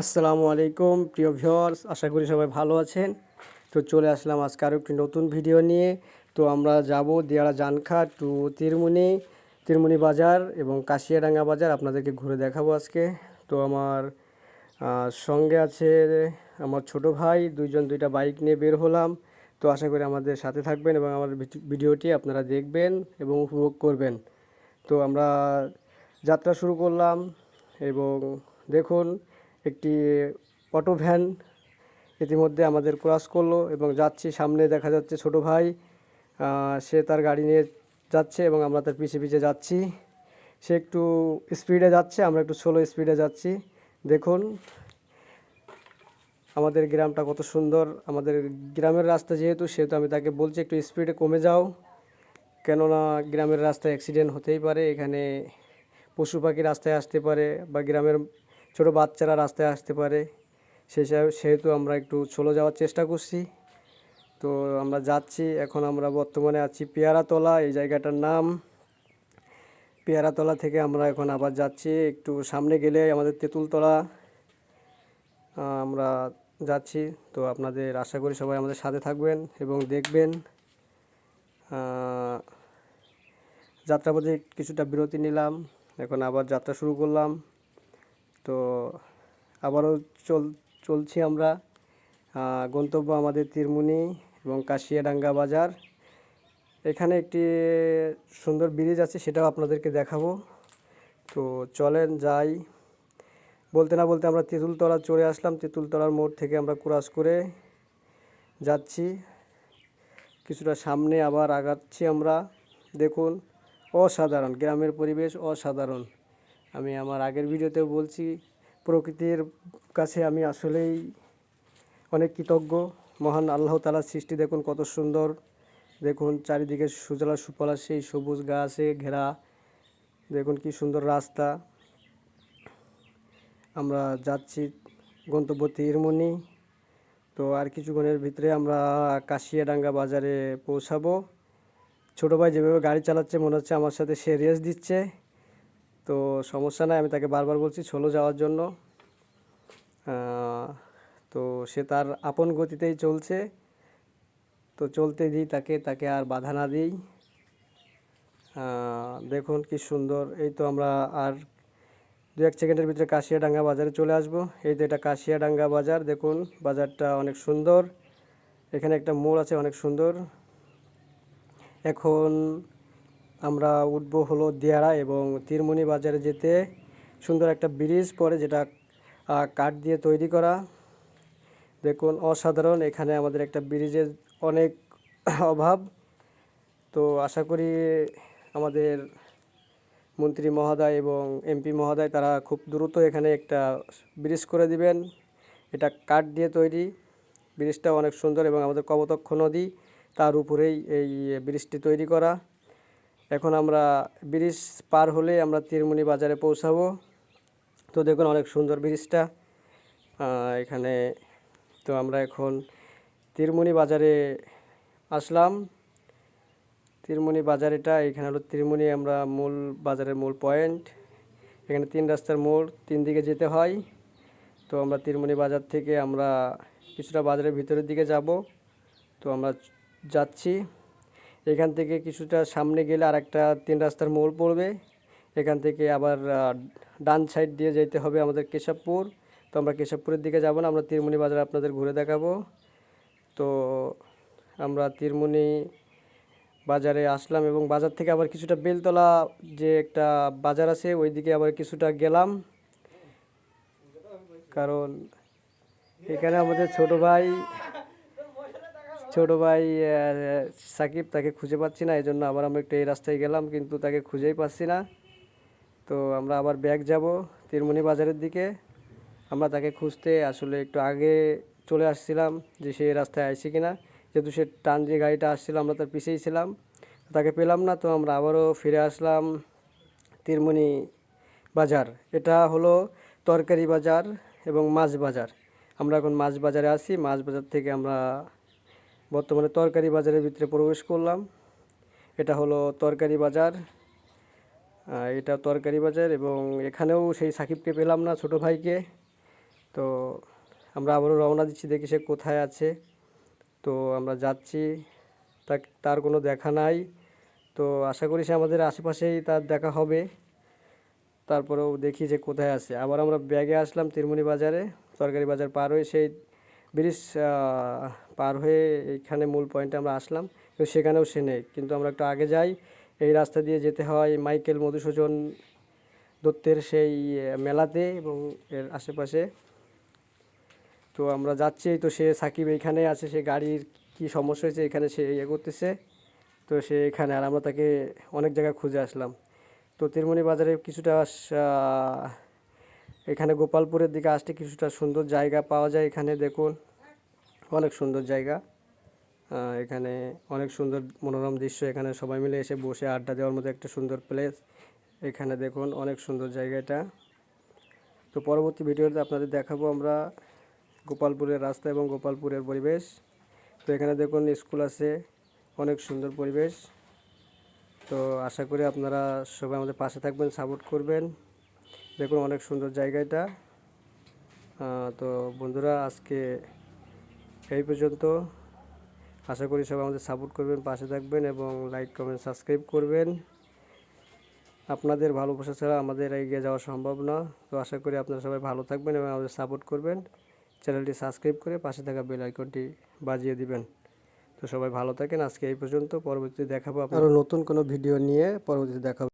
আসসালামু আলাইকুম, প্রিয় ভিউয়ার্স, আশা করি সবাই ভালো আছেন। তো চলে আসলাম আজকে আরও একটি নতুন ভিডিও নিয়ে। তো আমরা যাব দিয়াড়া জানখা টু তিরমুনি তিরমুনি বাজার এবং কাশিয়াডাঙ্গা বাজার। আপনাদেরকে ঘুরে দেখাবো আজকে। তো আমার সঙ্গে আছে আমার ছোট ভাই, দুইজন দুইটা বাইক নিয়ে বের হলাম। তো আশা করি আমাদের সাথে থাকবেন এবং আমার ভিডি- ভিডিওটি আপনারা দেখবেন এবং উপভোগ করবেন। তো আমরা যাত্রা শুরু করলাম এবং দেখুন একটি অটো ভ্যান ইতিমধ্যে আমাদের ক্রস করল এবং যাচ্ছি সামনে দেখা যাচ্ছে ছোট ভাই সে তার গাড়ি নিয়ে যাচ্ছে এবং আমরা তার পিছে পিছে যাচ্ছি। সে একটু স্পিডে যাচ্ছে, আমরা একটু স্লো স্পিডে যাচ্ছি। দেখুন, আমাদের গ্রামটা কত সুন্দর। আমাদের গ্রামের রাস্তা যেহেতু, সেহেতু আমি তাকে বলছি একটু স্পিডে কমে যাও। কেননা গ্রামের রাস্তায় অ্যাক্সিডেন্ট হতেই পারে, এখানে পশু পাখি রাস্তায় আসতে পারে বা গ্রামের ছোট বাচ্চারা রাস্তায় আসতে পারে। হিসাবে সেহেতু আমরা একটু চলে যাওয়ার চেষ্টা করছি। তো আমরা যাচ্ছি, এখন আমরা বর্তমানে আছি পেয়ারাতলা, এই জায়গাটার নাম। পেয়ারাতলা থেকে আমরা এখন আবার যাচ্ছি, একটু সামনে গেলে আমাদের তেঁতুলতলা আমরা যাচ্ছি। তো আপনাদের আশা করি সবাই আমাদের সাথে থাকবেন এবং দেখবেন। যাত্রাপথে কিছুটা বিরতি নিলাম, এখন আবার যাত্রা শুরু করলাম। তো আবারও চল, চলছি আমরা গন্তব্য আমাদের তিরমুনি এবং কাশিয়াডাঙ্গা বাজার। এখানে একটি সুন্দর ব্রিজ আছে, সেটাও আপনাদেরকে দেখাবো। তো চলেন যাই। বলতে না বলতে আমরা তেঁতুলতলা চড়ে আসলাম, তেঁতুলতলার মোড় থেকে আমরা ক্রস করে যাচ্ছি। কিছুটা সামনে আবার আগাচ্ছি আমরা, দেখুন, অসাধারণ, গ্রামের পরিবেশ অসাধারণ। আমি আমার আগের ভিডিওতে বলছি, প্রকৃতির কাছে আমি আসলেই অনেক কৃতজ্ঞ। মহান আল্লাহ তালার সৃষ্টি দেখুন কত সুন্দর। দেখুন চারিদিকে সুজলা সুফলা, সেই সবুজ গাছে ঘেরা। দেখুন কি সুন্দর রাস্তা। আমরা যাচ্ছি গন্তব্য তীরমণি। তো আর কিছুক্ষণের ভিতরে আমরা কাশিয়াডাঙ্গা বাজারে পৌঁছাবো। ছোটো ভাই যেভাবে গাড়ি চালাচ্ছে, মনে হচ্ছে আমার সাথে সে রেস দিচ্ছে। তো সমস্যা নাই, আমি তাকে বারবার বলছি ছোলো যাওয়ার জন্য। তো সে তার আপন গতিতেই চলছে। তো চলতে দিই তাকে তাকে আর বাধা না দিই। দেখুন কি সুন্দর। এই তো আমরা আর দু এক সেকেন্ডের ভিতরে কাশিয়াডাঙ্গা বাজারে চলে আসব। এই তো এটা কাশিয়াডাঙ্গা বাজার, দেখুন বাজারটা অনেক সুন্দর। এখানে একটা মোড় আছে অনেক সুন্দর। এখন আমরা উঠব হলো দিয়াড়া এবং তিরমুনি বাজারে যেতে। সুন্দর একটা ব্রিজ পড়ে যেটা কাঠ দিয়ে তৈরি করা। দেখুন, অসাধারণ। এখানে আমাদের একটা ব্রিজের অনেক অভাব। তো আশা করি আমাদের মন্ত্রী মহোদয় এবং এমপি মহোদয় তারা খুব দ্রুত এখানে একটা ব্রিজ করে দিবেন। এটা কাঠ দিয়ে তৈরি। ব্রিজটা অনেক সুন্দর এবং আমাদের কবতক্ষ নদী, তার উপরেই এই ব্রিজটি তৈরি করা। এখন আমরা ব্রিজ পার হলে আমরা তিরমুনি বাজারে পৌঁছাবো। তো দেখুন অনেক সুন্দর ব্রিজটা। এখানে তো আমরা এখন তিরমুনি বাজারে আসলাম। তিরমুনি বাজার এটা এখানে হলো তিরমুনি আমরা মূল বাজারের মূল পয়েন্ট। এখানে তিন রাস্তার মোড়, তিন দিকে যেতে হয়। তো আমরা তিরমুনি বাজার থেকে আমরা কিছুটা বাজারের ভিতরের দিকে যাব। তো আমরা যাচ্ছি। এখান থেকে কিছুটা সামনে গেলে আর একটা তিন রাস্তার মোড় পড়বে। এখান থেকে আবার ডান সাইড দিয়ে যেতে হবে আমাদের কেশবপুর। তো আমরা কেশবপুরের দিকে যাব না, আমরা তিরমুনি বাজার আপনাদের ঘুরে দেখাবো। তো আমরা তিরমুনি বাজারে আসলাম এবং বাজার থেকে আবার কিছুটা বেলতলা যে একটা বাজার আছে ওই দিকে আবার কিছুটা গেলাম। কারণ এখানে আমাদের ছোট ভাই ছোট ভাই সাকিব তাকে খুঁজে পাচ্ছি না এই জন্য আবার আমরা একটু এই রাস্তায় গেলাম, কিন্তু তাকে খুঁজেই পাচ্ছি না। তো আমরা আবার ব্যাগ যাব তিরমণি বাজারের দিকে। আমরা তাকে খুঁজতে আসলে একটু আগে চলে আসছিলাম যে সে রাস্তায় আসছে কিনা। যেহেতু সে টান যে গাড়িটা আসছিল, আমরা তার পিছেই ছিলাম। তাকে পেলাম না, তো আমরা আবারও ফিরে আসলাম তিরমণি বাজার। এটা হলো তরকারি বাজার এবং মাছ বাজার। আমরা এখন মাছ বাজারে আছি, মাছ বাজার থেকে আমরা বর্তমানে তরকারি বাজারের ভিতরে প্রবেশ করলাম। এটা হলো তরকারি বাজার। এটা তরকারি বাজার এবং এখানেও সেই সাকিবকে পেলাম না ছোট ভাইকে। তো আমরা আবারও রওনা দিচ্ছি, দেখি সে কোথায় আছে। তো আমরা যাচ্ছি। তার কোনো দেখা নাই। তো আশা করি সে আমাদের আশেপাশেই তার দেখা হবে। তারপরেও দেখি যে কোথায় আছে। আবার আমরা ব্যাগে আসলাম তিরমণি বাজারে। তরকারি বাজার পার হয়ে সেই ব্রিজ পার হয়ে এইখানে মূল পয়েন্টে আমরা আসলাম। তো সেখানেও সে নেই। কিন্তু আমরা একটু আগে যাই, এই রাস্তা দিয়ে যেতে হয় মাইকেল মধুসূদন দত্তের সেই মেলাতে এবং এর আশেপাশে। তো আমরা যাচ্ছি, তো সে সাকিব এইখানে আছে, সে গাড়ির কি সমস্যা হয়েছে এখানে সে ইয়ে করতেছে। তো সে এখানে, আর আমরা তাকে অনেক জায়গায় খুঁজে আসলাম। তো তিরমণি বাজারে কিছুটা এখানে গোপালপুরের দিকে আসতে কিছুটা সুন্দর জায়গা পাওয়া যায় এখানে, দেখুন। অনেক সুন্দর জায়গা। এখানে অনেক সুন্দর মনোরম দৃশ্য। এখানে সবাই মিলে এসে বসে আড্ডা দেওয়ার মতো একটা সুন্দর প্লেস এখানে দেখুন, অনেক সুন্দর জায়গা এটা। তো পরবর্তী ভিডিওতে আপনাদের দেখাবো আমরা গোপালপুরের রাস্তা এবং গোপালপুরের পরিবেশ। তো এখানে দেখুন স্কুল আছে। অনেক সুন্দর পরিবেশ। তো আশা করি আপনারা সবাই আমাদের পাশে থাকবেন সাপোর্ট করবেন। দেখুন, অনেক সুন্দর জায়গা এটা তো বন্ধুরা, আজকে এই পর্যন্ত। আশা করি সবাই আমাদের সাপোর্ট করবেন, পাশে থাকবেন এবং লাইক কমেন্ট সাবস্ক্রাইব করবেন। আপনাদের ভালোবাসা ছাড়া আমাদের এগিয়ে যাওয়া সম্ভব না। তো আশা করি আপনারা সবাই ভালো থাকবেন এবং আমাদের সাপোর্ট করবেন। চ্যানেলটি সাবস্ক্রাইব করে পাশে থাকা বেল আইকনটি বাজিয়ে দিবেন। তো সবাই ভালো থাকেন। আজকে এই পর্যন্ত। পরবর্তীতে দেখাবো আরও নতুন কোনো ভিডিও নিয়ে। পরবর্তীতে দেখাবো।